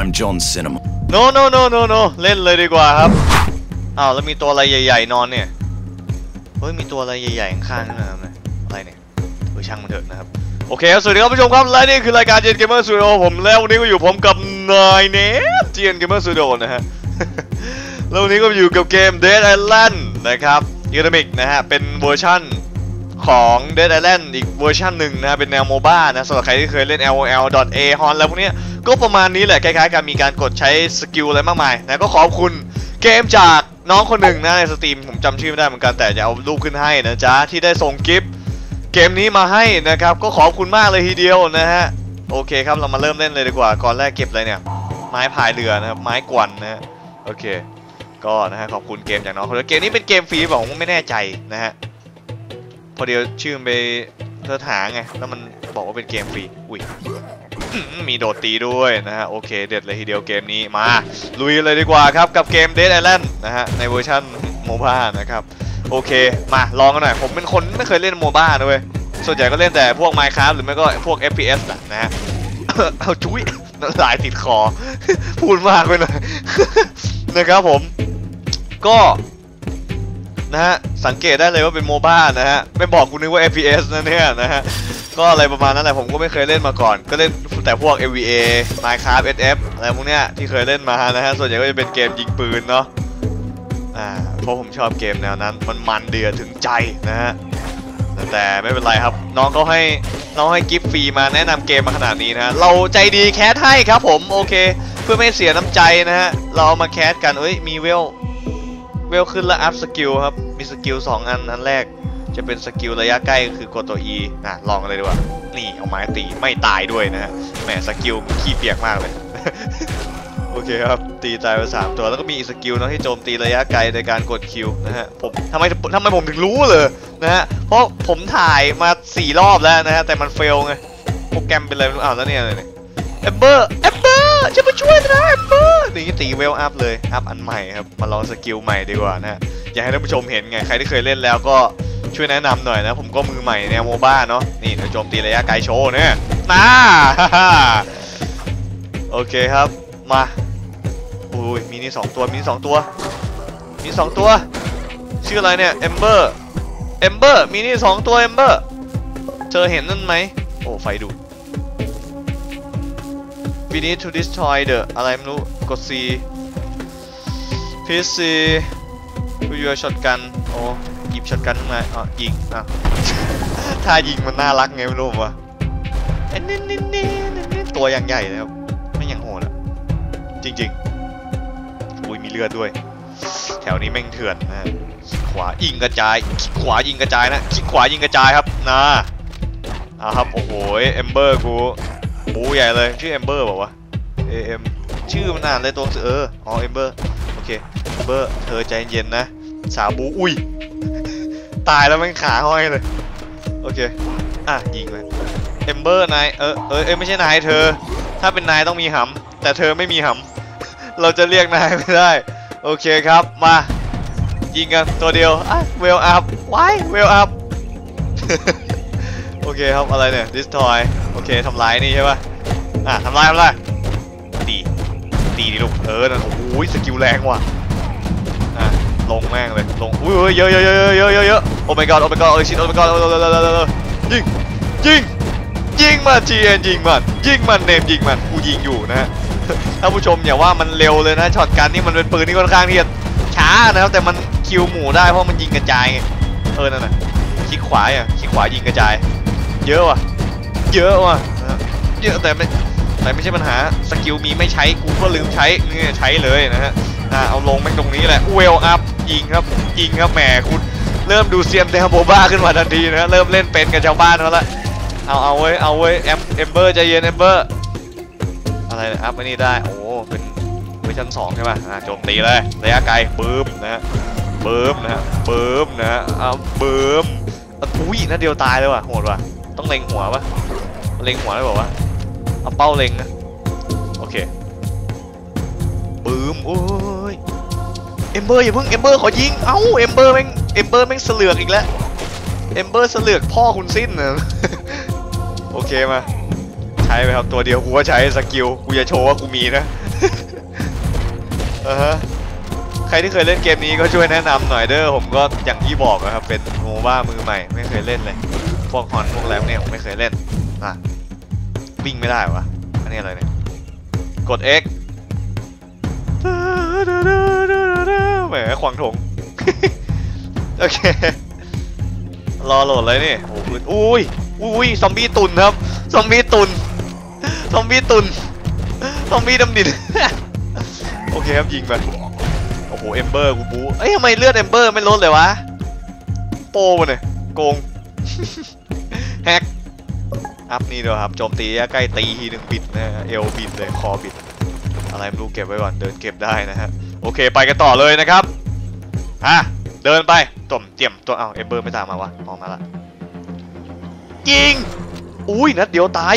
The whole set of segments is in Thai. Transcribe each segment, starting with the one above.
I'm John Cinema. no no no no no เล่นเลยดีกว่าครับอ้าวแล้วมีตัวอะไรใหญ่ ๆ นอนเนี่ยเฮ้ยมีตัวอะไรใหญ่ๆข้างๆนะครับเนี่ยอะไรเนี่ยเฮ้ยช่างมันเถอะนะครับโอเคครับสวัสดีครับผู้ชมครับและนี่คือรายการ Gen Gamer Studio ผมแล้ววันนี้ก็อยู่ผมกับนายเนฟ Gen Gamer Studio นะฮะแล้ววันนี้ก็อยู่กับเกม Dead Island นะครับยูนิมิกนะฮะเป็นเวอร์ชั่น ของ Dead Island อีกเวอร์ชันหนึ่งนะเป็นแนวโมบ้านะสำหรับใครที่เคยเล่น LOL .a h o n แล้วพวกนี้ก็ประมาณนี้แหละคล้ายๆกันมีการกดใช้สกิลอะไรมากมายนะก็ขอบคุณเกมจากน้องคนหนึ่งนะในสตรีมผมจำชื่อไม่ได้เหมือนกันแต่จะเอารูปขึ้นให้นะจ๊ะที่ได้ส่งกิฟต์เกมนี้มาให้นะครับก็ขอบคุณมากเลยทีเดียวนะฮะโอเคครับเรามาเริ่มเล่นเลยดีกว่าก่อนแรกเก็บอะไรเนี่ยไม้พายเรือนะครับไม้กวนนะฮะโอเค ก็นะฮะขอบคุณเกมจากน้องคนเกมนี้เป็นเกมฟรีผมไม่แน่ใจนะฮะ อเดียวชื่อมไปเธอหาไง แล้วมันบอกว่าเป็นเกมฟรี อุ้ย มีโดดตีด้วยนะฮะ โอเค เด็ดเลยทีเดียวเกมนี้มา ลุยเลยดีกว่าครับกับเกม Dead Island นะฮะ ในเวอร์ชันโมบ้านะครับ โอเค มาลองกันหน่อย ผมเป็นคนไม่เคยเล่นโมบ้านะเว้ยส่วนใหญ่ก็เล่นแต่พวก Minecraft หรือไม่ก็พวก FPS นะนะฮะ เอาจุ้ยน้ำลายติดคอ พูดมากไปหน่อยนะครับผม ก็ นะฮะ สังเกตได้เลยว่าเป็นโมบ้านะฮะ ไม่บอกกูนึกว่า FPS นะเนี่ยนะฮะ ก็อะไรประมาณนั้นแหละผมก็ไม่เคยเล่นมาก่อน ก็เล่นแต่พวก AVA Minecraft SF อะไรพวกเนี้ยที่เคยเล่นมานะฮะ ส่วนใหญ่ก็จะเป็นเกมยิงปืนเนาะ อ่า เพราะผมชอบเกมแนวนั้น มันมันเดือดถึงใจนะฮะ แต่ไม่เป็นไรครับ น้องเขาให้น้องให้กิฟต์ฟรีมาแนะนำเกมมาขนาดนี้นะ เราใจดีแคสให้ครับผม โอเค เพื่อไม่เสียน้ำใจนะฮะ เราเอามาแคสกันเอ้ย มีเวล เวลขึ้นแล้วอัพสกิลครับ มีสกิล2อัน อันแรกจะเป็นสกิลระยะใกล้คือกดตัว E อะลองเลยดีกว่า นี่เอาไม้ตีไม่ตายด้วยนะฮะ แหมสกิลขี้เปียกมากเลย โอเคครับ ตีตายไปสามตัว แล้วก็มีอีกสกิลนะที่โจมตีระยะไกลในการกดคิวนะฮะ ผมทำไมทำไมผมถึงรู้เลยนะฮะ เพราะผมถ่ายมาสี่รอบแล้วนะฮะ แต่มันเฟลไง โปรแกรมเป็นอะไรไม่รู้อ้าวแล้วเนี่ยอะไรเนี่ย เอมเบอร์เอมเบอร์จะมาช่วยนะเอมเบอร์นี่ตีเวลอัพเลยอัพอันใหม่ครับมาลองสกิลใหม่ดีกว่านะฮะอยากให้ท่านผู้ชมเห็นไงใครที่เคยเล่นแล้วก็ช่วยแนะนำหน่อยนะผมก็มือใหม่แนวโมบ้าเนาะนี่เดี๋ยวโจมตีระยะไกลโชว์เนี่ยมาโอเคครับมาอุ้ยมีนี่สองตัวมีนี่สองตัว มีสองตัว ชื่ออะไรเนี่ยเอมเบอร์เอมเบอร์มีนี่สองตัวเอมเบอร์เธอเห็นนั่นไหมโอ้ไฟดูด We need to destroy the อะไรไม่รู้ กด C PC กูยูช็อตกันโอ้หยิบช็อตกันนมา อ๋อ ยิง อะ ถ้ายิงมันน่ารักไงไม่รู้ว่าเอ้นี่นี่นี่นี่ตัวอย่างใหญ่เลยครับ ไม่ย่างโหดอะจริงๆอุ้ยมีเลือดด้วย แถวนี้แม่งเถื่อนนะขวายิงกระจาย ขวายิงกระจายนะขวายิงกระจายครับนะอ่าครับ โอ้โห เอมเบอร์กู ปูใหญ่เลย ชื่อเอมเบอร์บอกว่าวะเอ็มชื่อมันอ่านเลยตัวสือเอออ๋อเอมเบอร์โอเคเอมเบอร์เธอใจเย็นนะสาวบูอุ้ยตายแล้วม่งขาห้อยเลยโอเคอะยิงเลยเอมเบอร์นายเออเออไม่ใช่นายเธอ ถ้าเป็นนายต้องมีหำแต่เธอไม่มีหำเราจะเรียกนายไม่ได้โอเคครับมายิงกันตัวเดียวอะเวลอัพไว้เวลอัพ โอเคครับอะไรเนี่ย destroy โอเคทำลายนี่ใช่ป่ะอะทำลายทำลายตีตีดิลูกเออนั่นโอ้โหสกิลแรงว่ะอะลงแม่งเลยลงอุ้ยเยอะเยอะเยอะเยอะเยอะเยอะโอ้ my god โอ้ my god โอ้ชิโอ้ my god โอ้โอ้ยิงยิงยิงมันจีเอ็นยิงมันยิงมันเนมยิงมันกูยิงอยู่นะฮะถ้าผู้ชมอย่าว่ามันเร็วเลยนะช็อตกันนี่มันเป็นปืนที่ค่อนข้างที่จะช้านะครับแต่มันคิวหมู่ได้เพราะมันยิงกระจายไงเออนั่นน่ะคลิกขวาอะคลิกขวายิงกระจาย เยอะว่ะ เยอะว่ะ เยอะแต่ไม่แต่ไม่ใช่ปัญหา สกิลมีไม่ใช้ กูก็ลืมใช้เนี่ใช้เลยนะฮะ อ่า เอาลงแม่งตรงนี้แหละเวลอัพยิงครับ ยิงครับแหมคุณเริ่มดูเซียนเดฮโบบ้าขึ้นมาทันทีนะเริ่มเล่นเป็นกับชาวบ้านแล้วละเอาเอาเว้ย เอาเว้ยแอมเอมเบอร์ใจเย็นเอมเบอร์ อะไรนะอัพอันนี้ได้ โอ้เป็นเวอร์ชันสองใช่ป่ะโจมตีเลยระยะไกลปื๊บนะฮะปื๊บนะฮะปื๊บนะฮะเอาปื๊บอะอุ้ยนัดเดียวตายเลยว่ะโหดว่ะ ต้องเล็งหัวปะเล็งหัวได้บอกว่าเอาเป้าเล็งนะโอเคปืมโอ้ยเอมเบอร์อย่าเพิ่งเอมเบอร์ขอยิงเอ้าเอมเบอร์แม่งเอมเบอร์แม่งเสลือกอีกแล้วเอมเบอร์เสลือกพ่อคุณสิ้นนะโอเคมาใช้ไปครับตัวเดียวกูก็ใช้สกิลกูจะโชว์ว่ากูมีนะเออฮะใครที่เคยเล่นเกมนี้ก็ช่วยแนะนำหน่อยเด้อผมก็อย่างที่บอกนะครับเป็นโมบ้ามือใหม่ไม่เคยเล่นเลย พวกฮอนพวกแรมเนี่ยผมไม่เคยเล่นอะวิ่งไม่ได้วะอันนี้อะไรเนี่ยกด X แหมขวางถงโอเครอโหลดเลยนี่โอ้โหปืนอุ้ยอุ้ยซอมบี้ตุนครับซอมบี้ตุนซอมบี้ตุนซอมบี้ดำดินโอเคครับยิงไปโอ้โหเอมเบอร์กูบูเอ้ยทำไมเลือดเอมเบอร์ไม่ลดเลยวะโป้มาเนี่ยโกง แฮกอัพนี่เด้วยครับโจมตีใกล้ตีทีหนึ่งบิดนะฮะเอวบิดเลยคอบิด อะไรไม่รู้เก็บไว้ก่อนเดินเก็บได้นะฮะโอเคไปกันต่อเลยนะครับอะเดินไปต่มเตรียมตัวเอาเอมเบอร์ไม่ตามมาวะออกมาละยิงอุ้ยนัดเดียวตาย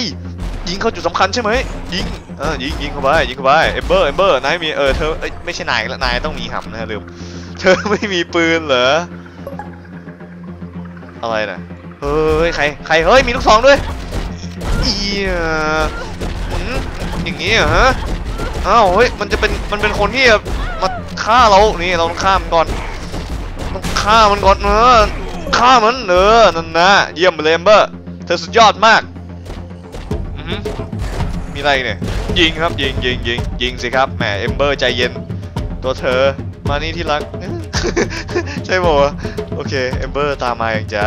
ยิงเข้าจุดสำคัญใช่ไหมยิงเออยิงยิงเข้าไปยิงเข้าไปเอมเบอร์เอมเบอร์นายมีเออเธอไม่ใช่นายละนายต้องมีหำนะฮะลืมเธอไม่มีปืนเหรออะไรนะ เฮ้ยใครใครเฮ้ยมีลูกซองด้วยเอียหืมอย่างงี้เหรอฮะอ้าวเฮ้ยมันจะเป็นมันเป็นคนที่มาฆ่าเรานี่เราต้องฆ่ามันก่อนต้องฆ่ามันก่อนเออฆ่ามันเออนั่นนะเยี่ยมเลยเอมเบอร์เธอสุดยอดมากมีอะไรเนี่ยยิงครับยิงยิงยิงยิงสิครับแหมเอมเบอร์ใจเย็นตัวเธอมานี่ที่รักใช่ปะวะโอเคเอมเบอร์ตามมาอย่างจ้า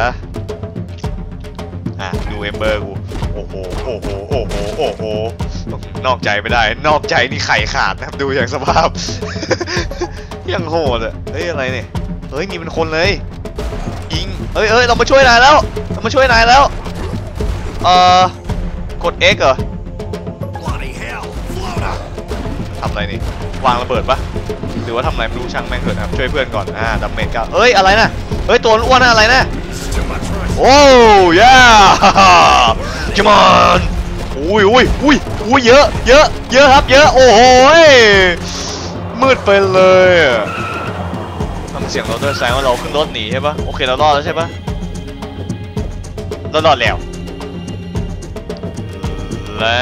อะดูเอมเบอร์กูโอ้โหโอ้โหโอ้โหโอ้โหนอกใจไม่ได้ นอกใจนี่ไข่ขาดนะครับดูอย่างสภาพ ยังโหดอะเฮ้ยอะไรเนี่ยเฮ้ยมีเป็นคนเลยยิงเฮ้ยเฮ้ยเรามาช่วยนายแล้วเรามาช่วยนายแล้วเอ่อกด X เหรอ Bloody hell! Floater! ทำอะไรนี่วางระเบิดปะหรือว่าทำอะไรไม่รู้ช่างแม่งเถอะนะครับช่วยเพื่อนก่อนอ่าดัมเมจเก้าเอ้ยอะไรนะเฮ้ยตัวอ้วนๆนะอะไรนะ It's too much for us. โอ้ย come on อุ้ยอุ้ยอุ้ยอุ้ยเยอะเยอะเยอะครับเยอะโอ้โหยมืดไปเลยทำเสียงเราด้วยแสดงว่าเราขึ้นรถหนีใช่ปะโอเคเรารอดแล้วใช่ปะเรารอดแล้วและ